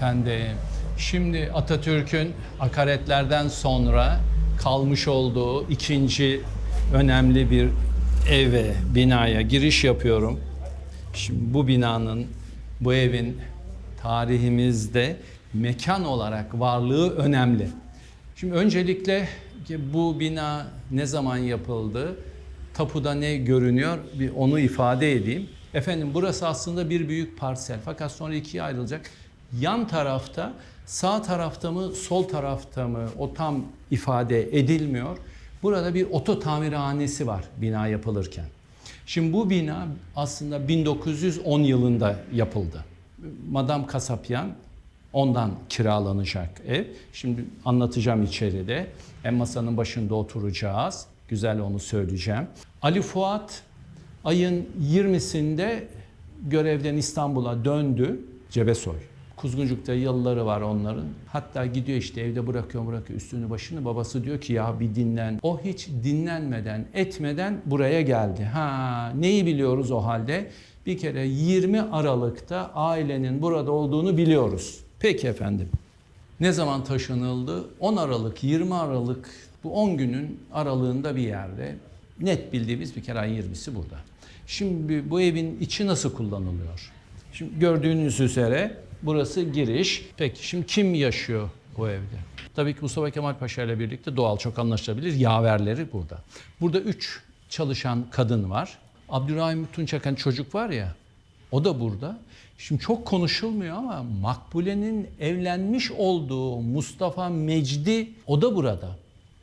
Efendim, şimdi Atatürk'ün akaretlerden sonra kalmış olduğu ikinci önemli bir eve, binaya giriş yapıyorum. Şimdi bu binanın, bu evin tarihimizde mekan olarak varlığı önemli. Şimdi öncelikle bu bina ne zaman yapıldı? Tapuda ne görünüyor? Bir onu ifade edeyim. Efendim burası aslında bir büyük parsel fakat sonra ikiye ayrılacak. Yan tarafta sağ tarafta mı sol tarafta mı o tam ifade edilmiyor. Burada bir oto tamirhanesi var bina yapılırken. Şimdi bu bina aslında 1910 yılında yapıldı. Madame Kasapyan ondan kiralanacak ev. Şimdi anlatacağım içeride. En masanın başında oturacağız. Güzel onu söyleyeceğim. Ali Fuat ayın 20'sinde görevden İstanbul'a döndü. Cebesoy. Kuzguncuk'ta yılları var onların. Hatta gidiyor işte evde bırakıyor bırakıyor üstünü başını. Babası diyor ki ya bir dinlen. O hiç dinlenmeden etmeden buraya geldi. Ha neyi biliyoruz o halde? Bir kere 20 Aralık'ta ailenin burada olduğunu biliyoruz. Peki efendim. Ne zaman taşınıldı? 10 Aralık, 20 Aralık bu 10 günün aralığında bir yerde. Net bildiğimiz bir kere ayın 20'si burada. Şimdi bu evin içi nasıl kullanılıyor? Şimdi gördüğünüz üzere burası giriş. Peki şimdi kim yaşıyor bu evde? Tabii ki Mustafa Kemal Paşa ile birlikte doğal çok anlaşılabilir yaverleri burada. Burada üç çalışan kadın var. Abdurrahim Tunçakan çocuk var ya o da burada. Şimdi çok konuşulmuyor ama Makbule'nin evlenmiş olduğu Mustafa Mecdi o da burada.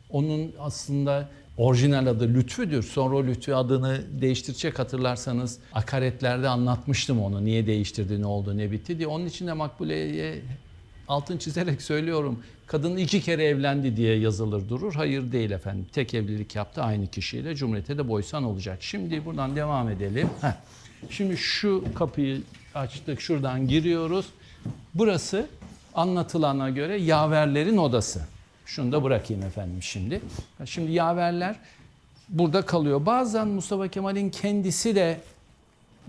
Onun aslında orijinal adı Lütfü'dür. Sonra o Lütfü adını değiştirecek hatırlarsanız akaretlerde anlatmıştım onu. Niye değiştirdi, ne oldu, ne bitti diye. Onun için de Makbule'ye altın çizerek söylüyorum. Kadın iki kere evlendi diye yazılır durur. Hayır değil efendim. Tek evlilik yaptı aynı kişiyle. Cumhuriyete de boysan olacak. Şimdi buradan devam edelim. Heh. Şimdi şu kapıyı açtık. Şuradan giriyoruz. Burası anlatılana göre yaverlerin odası. Şunu da bırakayım efendim şimdi. Şimdi yaverler burada kalıyor. Bazen Mustafa Kemal'in kendisi de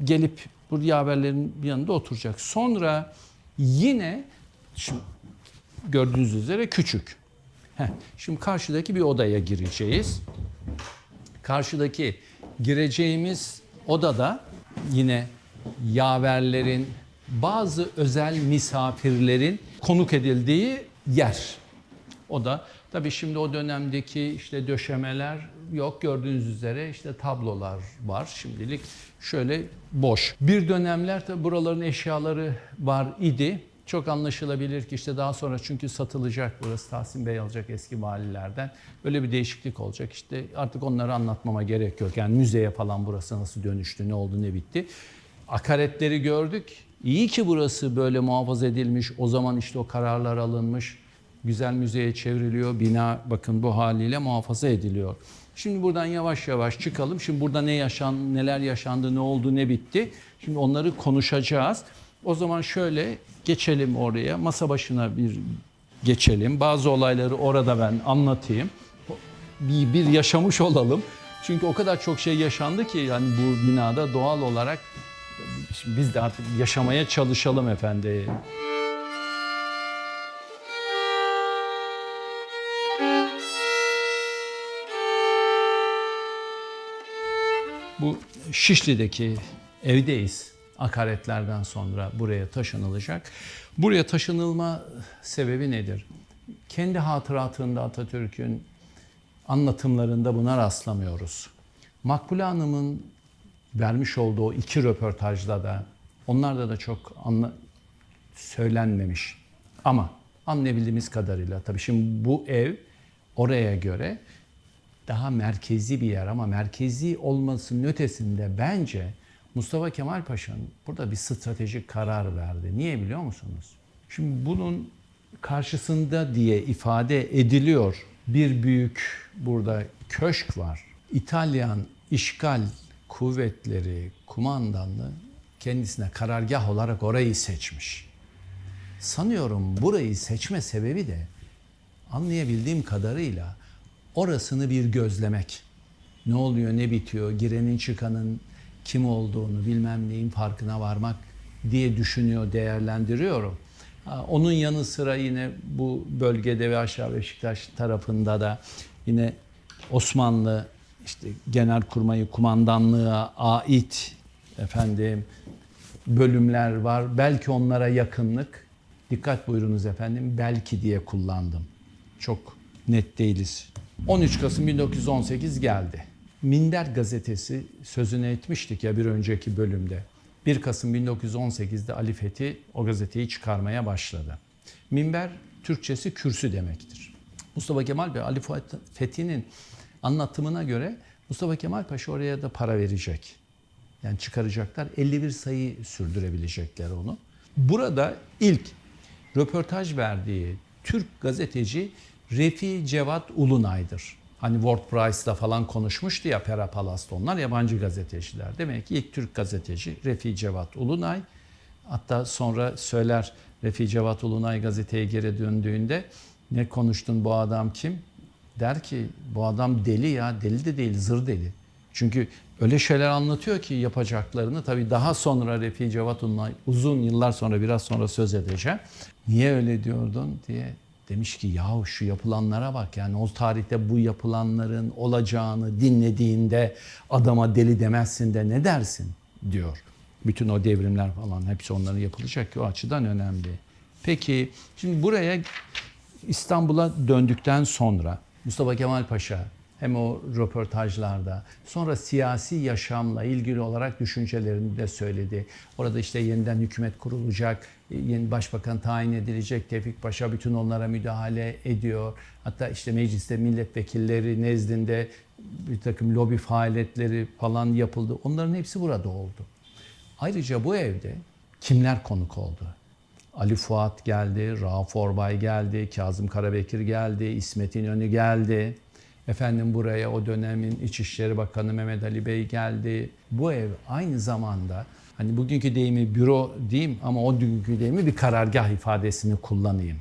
gelip bu yaverlerin yanında oturacak. Sonra yine şimdi gördüğünüz üzere küçük. Heh, şimdi karşıdaki bir odaya gireceğiz. Karşıdaki gireceğimiz odada yine yaverlerin bazı özel misafirlerin konuk edildiği yer. O da tabii şimdi o dönemdeki işte döşemeler yok gördüğünüz üzere işte tablolar var şimdilik şöyle boş. Bir dönemler tabii buraların eşyaları var idi. Çok anlaşılabilir ki işte daha sonra çünkü satılacak burası Tahsin Bey alacak eski valilerden. Böyle bir değişiklik olacak işte artık onları anlatmama gerek yok. Yani müzeye falan burası nasıl dönüştü, ne oldu, ne bitti. Akaretleri gördük. İyi ki burası böyle muhafaza edilmiş. O zaman işte o kararlar alınmış. Güzel müzeye çevriliyor. Bina bakın bu haliyle muhafaza ediliyor. Şimdi buradan yavaş yavaş çıkalım. Şimdi burada ne yaşan, neler yaşandı, ne oldu, ne bitti. Şimdi onları konuşacağız. O zaman şöyle geçelim oraya. Masa başına bir geçelim. Bazı olayları orada ben anlatayım. Bir, bir yaşamış olalım. Çünkü o kadar çok şey yaşandı ki yani bu binada doğal olarak biz de artık yaşamaya çalışalım efendim. Şişli'deki evdeyiz. Akaretlerden sonra buraya taşınılacak. Buraya taşınılma sebebi nedir? Kendi hatıratında Atatürk'ün anlatımlarında buna rastlamıyoruz. Makbule Hanım'ın vermiş olduğu iki röportajda da onlarda da çok anla, söylenmemiş. Ama anlayabildiğimiz kadarıyla tabii şimdi bu ev oraya göre daha merkezi bir yer ama merkezi olmasının ötesinde bence Mustafa Kemal Paşa'nın burada bir stratejik karar verdi. Niye biliyor musunuz? Şimdi bunun karşısında diye ifade ediliyor bir büyük burada köşk var. İtalyan işgal kuvvetleri kumandanlığı kendisine karargah olarak orayı seçmiş. Sanıyorum burayı seçme sebebi de anlayabildiğim kadarıyla orasını bir gözlemek. Ne oluyor, ne bitiyor, girenin çıkanın kim olduğunu bilmem neyin farkına varmak diye düşünüyor, değerlendiriyorum. Onun yanı sıra yine bu bölgede ve aşağı Beşiktaş tarafında da yine Osmanlı işte Genelkurmay Kumandanlığı'na ait efendim bölümler var. Belki onlara yakınlık. Dikkat buyurunuz efendim. Belki diye kullandım. Çok net değiliz. 13 Kasım 1918 geldi. Minder gazetesi sözünü etmiştik ya bir önceki bölümde. 1 Kasım 1918'de Ali Fethi o gazeteyi çıkarmaya başladı. Minber Türkçesi kürsü demektir. Mustafa Kemal Bey Ali Fethi'nin anlatımına göre Mustafa Kemal Paşa oraya da para verecek. Yani çıkaracaklar 51 sayı sürdürebilecekler onu. Burada ilk röportaj verdiği Türk gazeteci Refi Cevat Ulunay'dır. Hani Ward Price'la falan konuşmuştu ya Pera Palas'ta onlar yabancı gazeteciler. Demek ki ilk Türk gazeteci Refi Cevat Ulunay. Hatta sonra söyler Refi Cevat Ulunay gazeteye geri döndüğünde ne konuştun bu adam kim? Der ki bu adam deli ya deli de değil zır deli. Çünkü öyle şeyler anlatıyor ki yapacaklarını tabii daha sonra Refi Cevat Ulunay uzun yıllar sonra biraz sonra söz edeceğim. Niye öyle diyordun diye demiş ki yahu şu yapılanlara bak yani o tarihte bu yapılanların olacağını dinlediğinde adama deli demezsin de ne dersin diyor. Bütün o devrimler falan hepsi onların yapılacak ki o açıdan önemli. Peki şimdi buraya İstanbul'a döndükten sonra Mustafa Kemal Paşa hem o röportajlarda sonra siyasi yaşamla ilgili olarak düşüncelerini de söyledi. Orada işte yeniden hükümet kurulacak, yeni başbakan tayin edilecek. Tevfik Paşa bütün onlara müdahale ediyor. Hatta işte mecliste milletvekilleri nezdinde bir takım lobi faaliyetleri falan yapıldı. Onların hepsi burada oldu. Ayrıca bu evde kimler konuk oldu? Ali Fuat geldi, Rauf Orbay geldi, Kazım Karabekir geldi, İsmet İnönü geldi. Efendim buraya o dönemin İçişleri Bakanı Mehmet Ali Bey geldi. Bu ev aynı zamanda hani bugünkü deyimi büro diyeyim ama o dünkü deyimi bir karargah ifadesini kullanayım.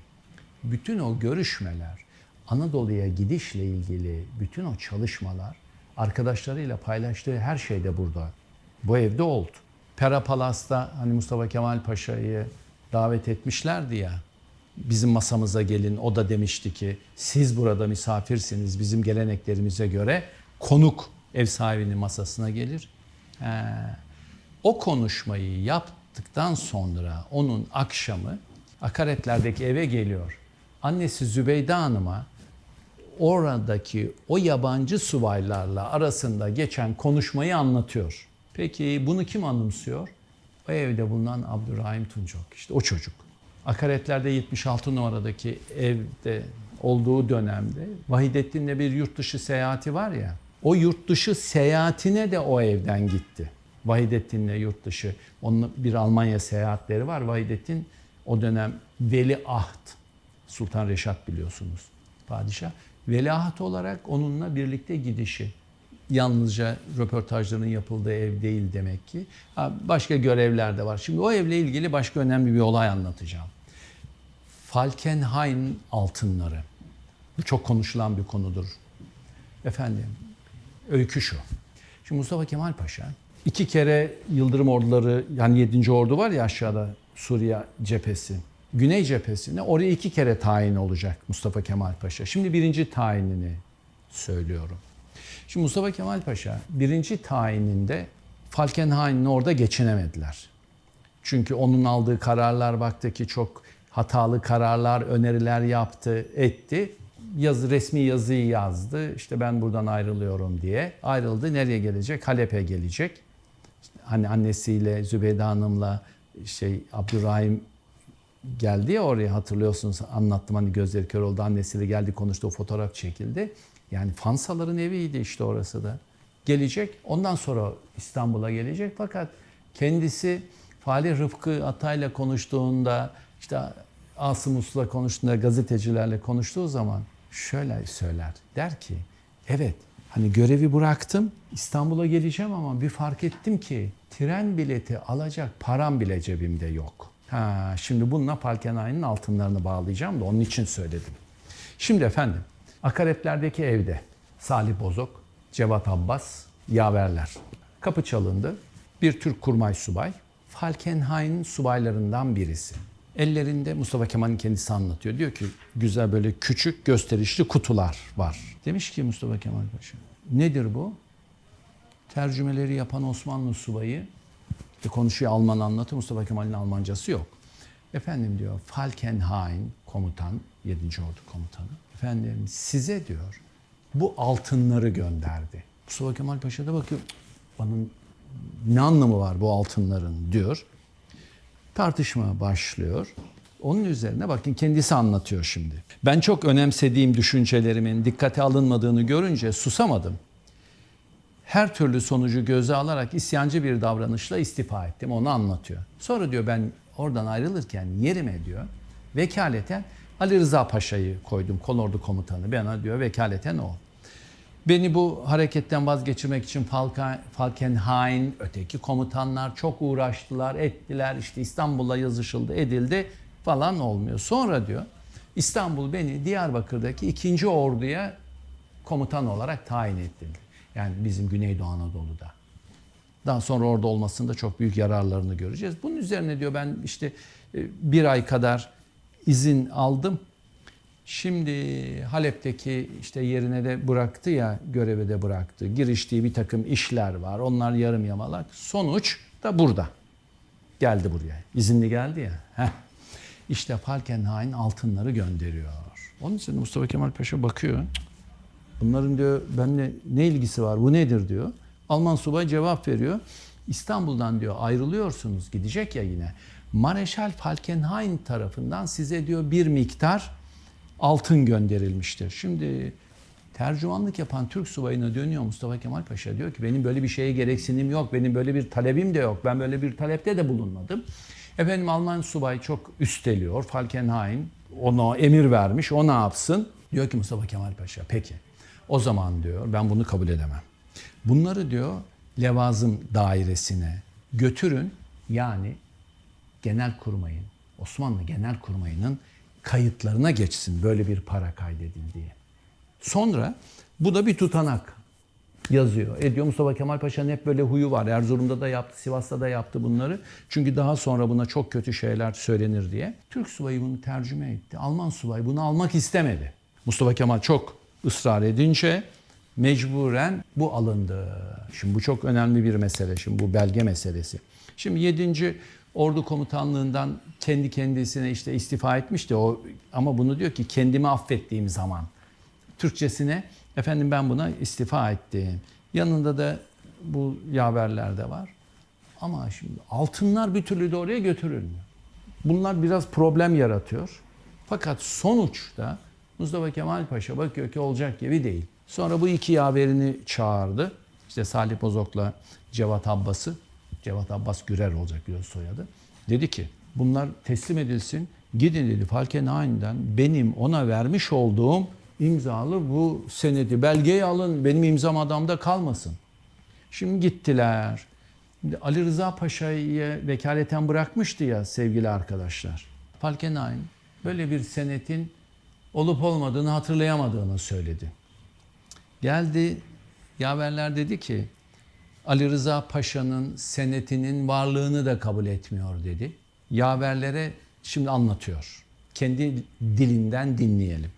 Bütün o görüşmeler, Anadolu'ya gidişle ilgili bütün o çalışmalar arkadaşlarıyla paylaştığı her şey de burada. Bu evde oldu. Pera Palas'ta hani Mustafa Kemal Paşa'yı davet etmişlerdi ya. Bizim masamıza gelin. O da demişti ki siz burada misafirsiniz. Bizim geleneklerimize göre konuk ev sahibinin masasına gelir. He. O konuşmayı yaptıktan sonra onun akşamı akaretlerdeki eve geliyor. Annesi Zübeyde Hanım'a oradaki o yabancı subaylarla arasında geçen konuşmayı anlatıyor. Peki bunu kim anımsıyor? O evde bulunan Abdurrahim Tuncok. İşte o çocuk. Akaretler'de 76 numaradaki evde olduğu dönemde Vahidettin'le bir yurt dışı seyahati var ya. O yurt dışı seyahatine de o evden gitti. Vahidettin'le yurt dışı. Onun bir Almanya seyahatleri var. Vahidettin o dönem veliaht. Sultan Reşat biliyorsunuz padişah. Veliaht olarak onunla birlikte gidişi yalnızca röportajların yapıldığı ev değil demek ki. Başka görevler de var. Şimdi o evle ilgili başka önemli bir olay anlatacağım. Falkenhayn altınları. Bu çok konuşulan bir konudur. Efendim, öykü şu. Şimdi Mustafa Kemal Paşa iki kere Yıldırım orduları yani 7. ordu var ya aşağıda Suriye cephesi. Güney cephesine oraya iki kere tayin olacak Mustafa Kemal Paşa. Şimdi birinci tayinini söylüyorum. Şimdi Mustafa Kemal Paşa birinci tayininde Falkenhayn'ın orada geçinemediler. Çünkü onun aldığı kararlar baktı ki çok hatalı kararlar, öneriler yaptı, etti. Yazı, resmi yazıyı yazdı. İşte ben buradan ayrılıyorum diye. Ayrıldı. Nereye gelecek? Halep'e gelecek. İşte hani annesiyle Zübeyde Hanım'la şey Abdurrahim geldi ya oraya hatırlıyorsunuz anlattım hani gözleri kör oldu annesiyle geldi konuştu o fotoğraf çekildi. Yani Fansaların eviydi işte orası da. Gelecek ondan sonra İstanbul'a gelecek fakat kendisi Falih Rıfkı Atay'la konuştuğunda işte Asım Uslu'la konuştuğunda gazetecilerle konuştuğu zaman şöyle söyler. Der ki evet hani görevi bıraktım İstanbul'a geleceğim ama bir fark ettim ki tren bileti alacak param bile cebimde yok. Ha, şimdi bununla Falkenhayn'ın altınlarını bağlayacağım da onun için söyledim. Şimdi efendim Akaretlerdeki evde Salih Bozok, Cevat Abbas, yaverler. Kapı çalındı. Bir Türk kurmay subay, Falkenhayn subaylarından birisi. Ellerinde Mustafa Kemal'in kendisi anlatıyor. Diyor ki güzel böyle küçük gösterişli kutular var. Demiş ki Mustafa Kemal Paşa nedir bu? Tercümeleri yapan Osmanlı subayı işte konuşuyor Alman anlatıyor. Mustafa Kemal'in Almancası yok. Efendim diyor Falkenhayn komutan 7. Ordu komutanı. Efendim size diyor bu altınları gönderdi. Mustafa Kemal Paşa da bakıyor bana ne anlamı var bu altınların diyor. Tartışma başlıyor. Onun üzerine bakın kendisi anlatıyor şimdi. Ben çok önemsediğim düşüncelerimin dikkate alınmadığını görünce susamadım. Her türlü sonucu göze alarak isyancı bir davranışla istifa ettim. Onu anlatıyor. Sonra diyor ben oradan ayrılırken yerime diyor vekaleten Ali Rıza Paşa'yı koydum kolordu komutanı. Bana diyor vekaleten o. Beni bu hareketten vazgeçirmek için Falka- Falkenhayn, öteki komutanlar çok uğraştılar, ettiler. İşte İstanbul'a yazışıldı, edildi falan olmuyor. Sonra diyor İstanbul beni Diyarbakır'daki ikinci orduya komutan olarak tayin ettirdi. Yani bizim Güneydoğu Anadolu'da. Daha sonra orada olmasında çok büyük yararlarını göreceğiz. Bunun üzerine diyor ben işte e, bir ay kadar izin aldım. Şimdi Halep'teki işte yerine de bıraktı ya göreve de bıraktı. Giriştiği bir takım işler var. Onlar yarım yamalak. Sonuç da burada. Geldi buraya. İzinli geldi ya. Heh. İşte Falkenhayn altınları gönderiyor. Onun için Mustafa Kemal Paşa bakıyor. Bunların diyor benimle ne ilgisi var bu nedir diyor. Alman subay cevap veriyor. İstanbul'dan diyor ayrılıyorsunuz gidecek ya yine. Mareşal Falkenhayn tarafından size diyor bir miktar altın gönderilmiştir. Şimdi tercümanlık yapan Türk subayına dönüyor Mustafa Kemal Paşa diyor ki benim böyle bir şeye gereksinim yok. Benim böyle bir talebim de yok. Ben böyle bir talepte de bulunmadım. Efendim Alman subay çok üsteliyor. Falkenhayn ona emir vermiş. O ne yapsın? Diyor ki Mustafa Kemal Paşa peki. O zaman diyor ben bunu kabul edemem. Bunları diyor levazım dairesine götürün. Yani genel kurmayın, Osmanlı genel kurmayının kayıtlarına geçsin böyle bir para kaydedildiği. Sonra bu da bir tutanak yazıyor. Ediyor Mustafa Kemal Paşa'nın hep böyle huyu var. Erzurum'da da yaptı, Sivas'ta da yaptı bunları. Çünkü daha sonra buna çok kötü şeyler söylenir diye. Türk subayı bunu tercüme etti. Alman subay bunu almak istemedi. Mustafa Kemal çok ısrar edince mecburen bu alındı. Şimdi bu çok önemli bir mesele. Şimdi bu belge meselesi. Şimdi 7. Ordu komutanlığından kendi kendisine işte istifa etmişti o ama bunu diyor ki kendimi affettiğim zaman. Türkçesine efendim ben buna istifa ettim. Yanında da bu yaverler de var. Ama şimdi altınlar bir türlü de oraya götürülmüyor. Bunlar biraz problem yaratıyor. Fakat sonuçta Mustafa Kemal Paşa bakıyor ki olacak gibi değil. Sonra bu iki yaverini çağırdı. İşte Salih Bozok'la Cevat Abbas'ı. Cevat Abbas Gürer olacak biliyorsun soyadı. Dedi ki bunlar teslim edilsin. Gidin dedi Falkenhayn'den benim ona vermiş olduğum imzalı bu senedi belgeyi alın. Benim imzam adamda kalmasın. Şimdi gittiler. Şimdi Ali Rıza Paşa'yı vekaleten bırakmıştı ya sevgili arkadaşlar. Falkenhayn böyle bir senetin olup olmadığını hatırlayamadığını söyledi. Geldi yaverler dedi ki Ali Rıza Paşa'nın senetinin varlığını da kabul etmiyor dedi. Yaverlere şimdi anlatıyor. Kendi dilinden dinleyelim.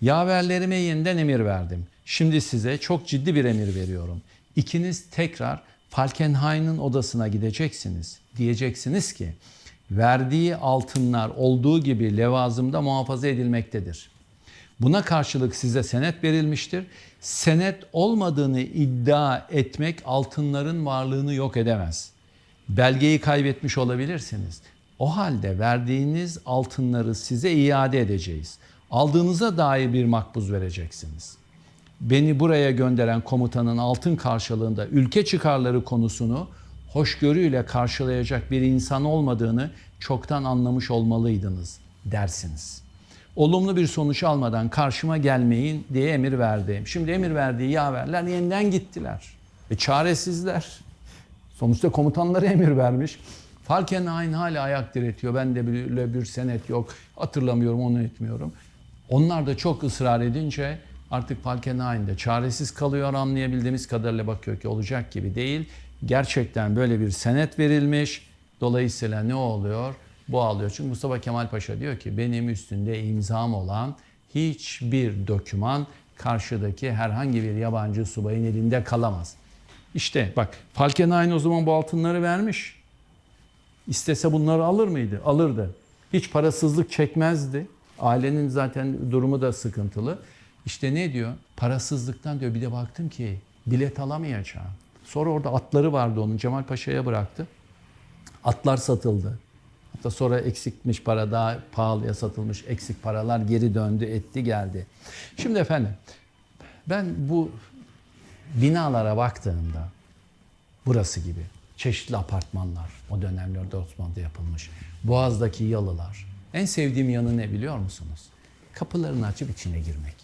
Yaverlerime yeniden emir verdim. Şimdi size çok ciddi bir emir veriyorum. İkiniz tekrar Falkenhayn'ın odasına gideceksiniz. Diyeceksiniz ki verdiği altınlar olduğu gibi levazımda muhafaza edilmektedir. Buna karşılık size senet verilmiştir. Senet olmadığını iddia etmek altınların varlığını yok edemez. Belgeyi kaybetmiş olabilirsiniz. O halde verdiğiniz altınları size iade edeceğiz. Aldığınıza dair bir makbuz vereceksiniz. Beni buraya gönderen komutanın altın karşılığında ülke çıkarları konusunu hoşgörüyle karşılayacak bir insan olmadığını çoktan anlamış olmalıydınız dersiniz olumlu bir sonuç almadan karşıma gelmeyin diye emir verdi. Şimdi emir verdiği yaverler yeniden gittiler. E çaresizler. Sonuçta komutanları emir vermiş. Falkenhayn hala ayak diretiyor. Ben de böyle bir senet yok. Hatırlamıyorum onu etmiyorum. Onlar da çok ısrar edince artık Falkenhayn de çaresiz kalıyor anlayabildiğimiz kadarıyla bakıyor ki olacak gibi değil. Gerçekten böyle bir senet verilmiş. Dolayısıyla ne oluyor? Bu ağlıyor. Çünkü Mustafa Kemal Paşa diyor ki benim üstünde imzam olan hiçbir doküman karşıdaki herhangi bir yabancı subayın elinde kalamaz. İşte bak Falkenhayn o zaman bu altınları vermiş. İstese bunları alır mıydı? Alırdı. Hiç parasızlık çekmezdi. Ailenin zaten durumu da sıkıntılı. İşte ne diyor? Parasızlıktan diyor bir de baktım ki bilet alamayacağım. Sonra orada atları vardı onun Cemal Paşa'ya bıraktı. Atlar satıldı. Hatta sonra eksikmiş para daha pahalıya satılmış eksik paralar geri döndü etti geldi. Şimdi efendim ben bu binalara baktığımda burası gibi çeşitli apartmanlar o dönemlerde Osmanlı'da yapılmış. Boğaz'daki yalılar. En sevdiğim yanı ne biliyor musunuz? Kapılarını açıp içine girmek.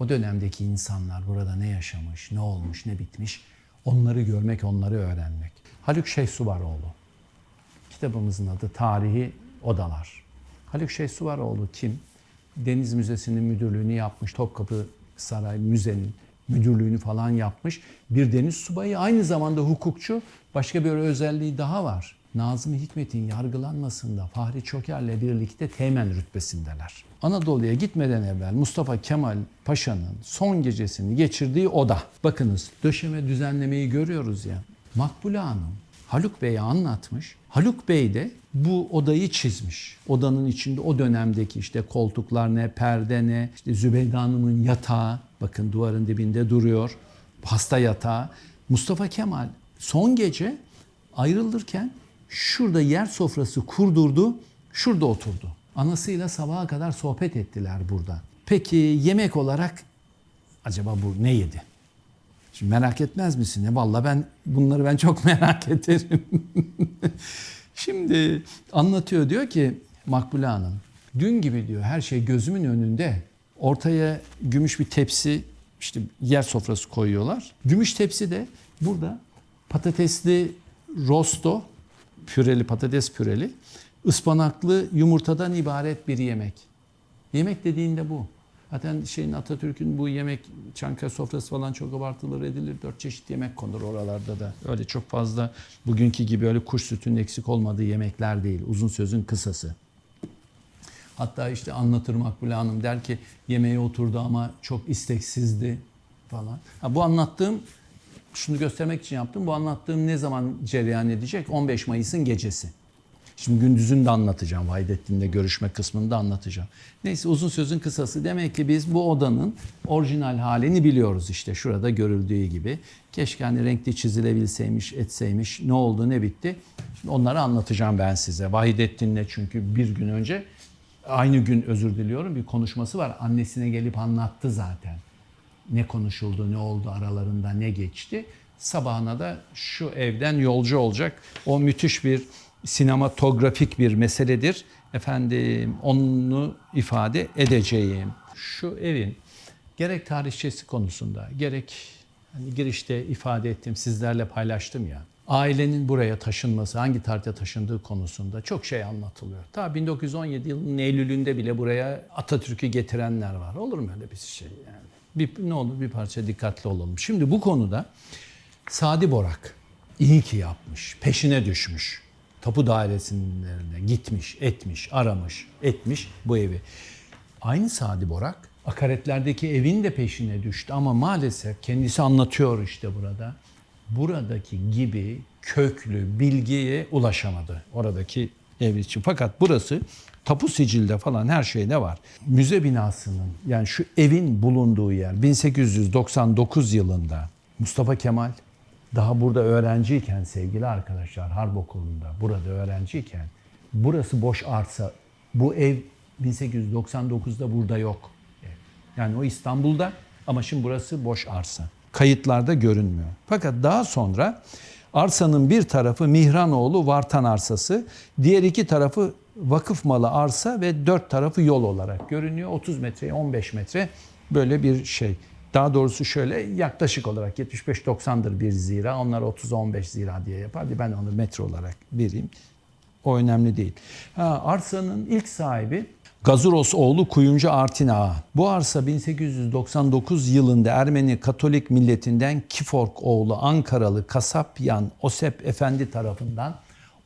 O dönemdeki insanlar burada ne yaşamış, ne olmuş, ne bitmiş onları görmek, onları öğrenmek. Haluk Şeysuvaroğlu. Kitabımızın adı Tarihi Odalar. Haluk Şeysuvaroğlu kim? Deniz Müzesi'nin müdürlüğünü yapmış. Topkapı Saray Müze'nin müdürlüğünü falan yapmış. Bir deniz subayı aynı zamanda hukukçu. Başka bir özelliği daha var. Nazım Hikmet'in yargılanmasında Fahri Çoker'le birlikte teğmen rütbesindeler. Anadolu'ya gitmeden evvel Mustafa Kemal Paşa'nın son gecesini geçirdiği oda. Bakınız döşeme düzenlemeyi görüyoruz ya. Makbule Hanım Haluk Bey'e anlatmış. Haluk Bey de bu odayı çizmiş. Odanın içinde o dönemdeki işte koltuklar ne, perde ne, işte Zübeyde Hanım'ın yatağı bakın duvarın dibinde duruyor. Hasta yatağı. Mustafa Kemal son gece ayrılırken şurada yer sofrası kurdurdu, şurada oturdu. Anasıyla sabaha kadar sohbet ettiler burada. Peki yemek olarak acaba bu ne yedi? Şimdi merak etmez misin? Ya vallahi ben bunları ben çok merak ederim. Şimdi anlatıyor diyor ki Makbule Hanım dün gibi diyor her şey gözümün önünde. Ortaya gümüş bir tepsi işte yer sofrası koyuyorlar. Gümüş tepsi de burada patatesli rosto, püreli patates püreli, ıspanaklı yumurtadan ibaret bir yemek. Yemek dediğinde bu. Zaten şeyin Atatürk'ün bu yemek Çankaya sofrası falan çok abartılır edilir. Dört çeşit yemek konur oralarda da. Öyle çok fazla bugünkü gibi öyle kuş sütünün eksik olmadığı yemekler değil. Uzun sözün kısası. Hatta işte anlatır Makbule Hanım der ki yemeğe oturdu ama çok isteksizdi falan. Ha, bu anlattığım şunu göstermek için yaptım. Bu anlattığım ne zaman cereyan edecek? 15 Mayıs'ın gecesi. Şimdi gündüzün de anlatacağım. Vahdettin'le görüşme kısmını da anlatacağım. Neyse uzun sözün kısası. Demek ki biz bu odanın orijinal halini biliyoruz işte. Şurada görüldüğü gibi. Keşke hani renkli çizilebilseymiş, etseymiş. Ne oldu, ne bitti? Şimdi onları anlatacağım ben size. Vahidettin'le çünkü bir gün önce, aynı gün özür diliyorum bir konuşması var. Annesine gelip anlattı zaten. Ne konuşuldu, ne oldu aralarında, ne geçti. Sabahına da şu evden yolcu olacak. O müthiş bir sinematografik bir meseledir. Efendim onu ifade edeceğim. Şu evin gerek tarihçesi konusunda gerek hani girişte ifade ettim sizlerle paylaştım ya. Ailenin buraya taşınması, hangi tarihte taşındığı konusunda çok şey anlatılıyor. Ta 1917 yılının Eylül'ünde bile buraya Atatürk'ü getirenler var. olur mu öyle bir şey yani? Bir, ne olur bir parça dikkatli olalım. Şimdi bu konuda Sadi Borak iyi ki yapmış, peşine düşmüş tapu dairesinlerine gitmiş, etmiş, aramış, etmiş bu evi. Aynı Sadi Borak akaretlerdeki evin de peşine düştü ama maalesef kendisi anlatıyor işte burada. Buradaki gibi köklü bilgiye ulaşamadı oradaki ev için. Fakat burası tapu sicilde falan her şeyde var. Müze binasının yani şu evin bulunduğu yer 1899 yılında Mustafa Kemal daha burada öğrenciyken sevgili arkadaşlar Harp Okulu'nda burada öğrenciyken burası boş arsa. Bu ev 1899'da burada yok. Yani o İstanbul'da ama şimdi burası boş arsa. Kayıtlarda görünmüyor. Fakat daha sonra arsanın bir tarafı Mihranoğlu Vartan arsası, diğer iki tarafı vakıf malı arsa ve dört tarafı yol olarak görünüyor. 30 metre, 15 metre böyle bir şey. Daha doğrusu şöyle yaklaşık olarak 75-90'dır bir zira. Onlar 30-15 zira diye yapar. Ben onu metre olarak vereyim. O önemli değil. Ha, arsanın ilk sahibi Gazuros oğlu Kuyumcu Artin Ağa. Bu arsa 1899 yılında Ermeni Katolik milletinden Kifork oğlu Ankaralı Kasapyan Osep Efendi tarafından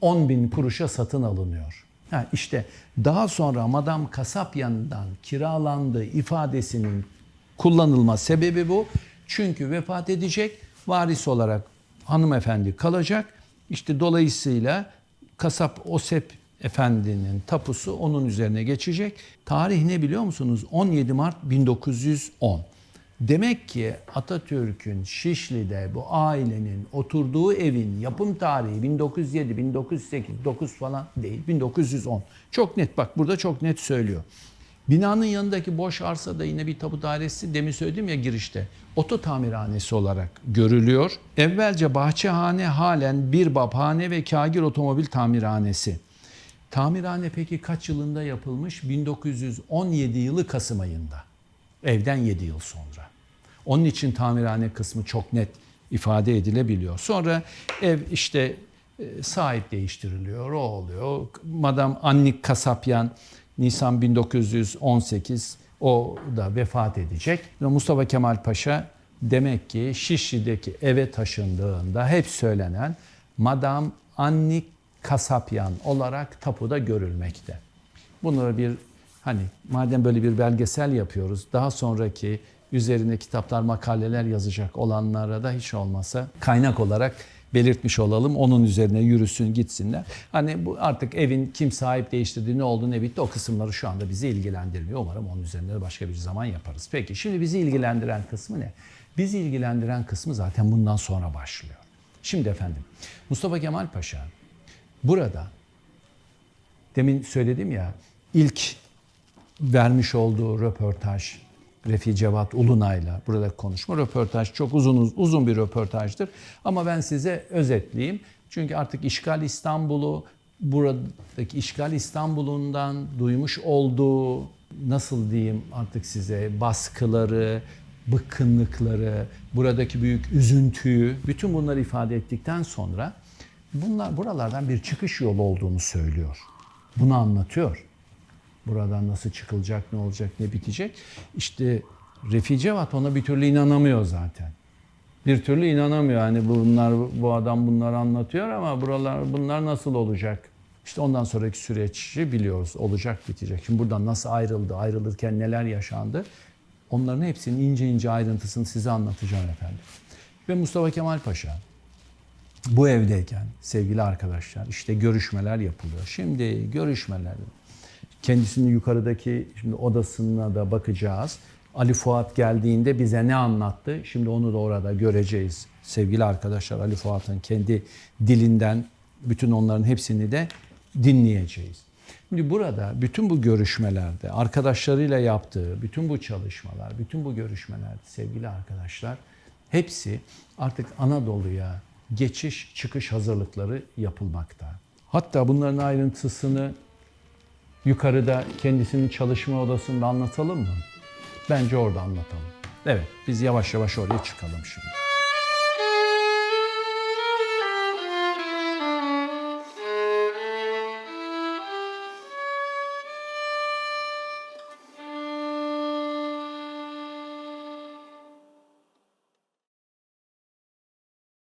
10 bin kuruşa satın alınıyor. Ha işte daha sonra Madam Kasapyan'dan kiralandığı ifadesinin kullanılma sebebi bu. Çünkü vefat edecek, varis olarak hanımefendi kalacak. İşte dolayısıyla kasap Osep Efendi'nin tapusu onun üzerine geçecek. Tarih ne biliyor musunuz? 17 Mart 1910. Demek ki Atatürk'ün Şişli'de bu ailenin oturduğu evin yapım tarihi 1907, 1908, 9 falan değil 1910. Çok net bak burada çok net söylüyor. Binanın yanındaki boş arsa da yine bir tapu dairesi demin söyledim ya girişte. Oto tamirhanesi olarak görülüyor. Evvelce bahçehane halen bir baphane ve kagir otomobil tamirhanesi. Tamirhane peki kaç yılında yapılmış? 1917 yılı Kasım ayında. Evden 7 yıl sonra. Onun için tamirhane kısmı çok net ifade edilebiliyor. Sonra ev işte e, sahip değiştiriliyor, o oluyor. Madam Annik Kasapyan Nisan 1918 o da vefat edecek. Mustafa Kemal Paşa demek ki Şişli'deki eve taşındığında hep söylenen Madam Annik Kasapyan olarak tapuda görülmekte. Bunları bir hani madem böyle bir belgesel yapıyoruz daha sonraki üzerine kitaplar makaleler yazacak olanlara da hiç olmasa kaynak olarak belirtmiş olalım. Onun üzerine yürüsün gitsinler. Hani bu artık evin kim sahip değiştirdiği ne oldu ne bitti o kısımları şu anda bizi ilgilendirmiyor. Umarım onun üzerinde de başka bir zaman yaparız. Peki şimdi bizi ilgilendiren kısmı ne? Bizi ilgilendiren kısmı zaten bundan sonra başlıyor. Şimdi efendim Mustafa Kemal Paşa burada demin söyledim ya ilk vermiş olduğu röportaj Refi Cevat Ulunay'la burada konuşma röportaj çok uzun uzun bir röportajdır ama ben size özetleyeyim. Çünkü artık işgal İstanbul'u buradaki işgal İstanbul'undan duymuş olduğu nasıl diyeyim artık size baskıları, bıkkınlıkları, buradaki büyük üzüntüyü bütün bunları ifade ettikten sonra bunlar buralardan bir çıkış yolu olduğunu söylüyor. Bunu anlatıyor. Buradan nasıl çıkılacak, ne olacak, ne bitecek. İşte Refi Cevat ona bir türlü inanamıyor zaten. Bir türlü inanamıyor. Hani bunlar bu adam bunları anlatıyor ama buralar bunlar nasıl olacak? İşte ondan sonraki süreçi biliyoruz. Olacak, bitecek. Şimdi buradan nasıl ayrıldı, ayrılırken neler yaşandı? Onların hepsinin ince ince ayrıntısını size anlatacağım efendim. Ve Mustafa Kemal Paşa bu evdeyken sevgili arkadaşlar işte görüşmeler yapılıyor. Şimdi görüşmeler kendisinin yukarıdaki şimdi odasına da bakacağız. Ali Fuat geldiğinde bize ne anlattı? Şimdi onu da orada göreceğiz. Sevgili arkadaşlar Ali Fuat'ın kendi dilinden bütün onların hepsini de dinleyeceğiz. Şimdi burada bütün bu görüşmelerde arkadaşlarıyla yaptığı bütün bu çalışmalar, bütün bu görüşmelerde sevgili arkadaşlar hepsi artık Anadolu'ya geçiş çıkış hazırlıkları yapılmakta. Hatta bunların ayrıntısını yukarıda kendisinin çalışma odasında anlatalım mı? Bence orada anlatalım. Evet, biz yavaş yavaş oraya çıkalım şimdi.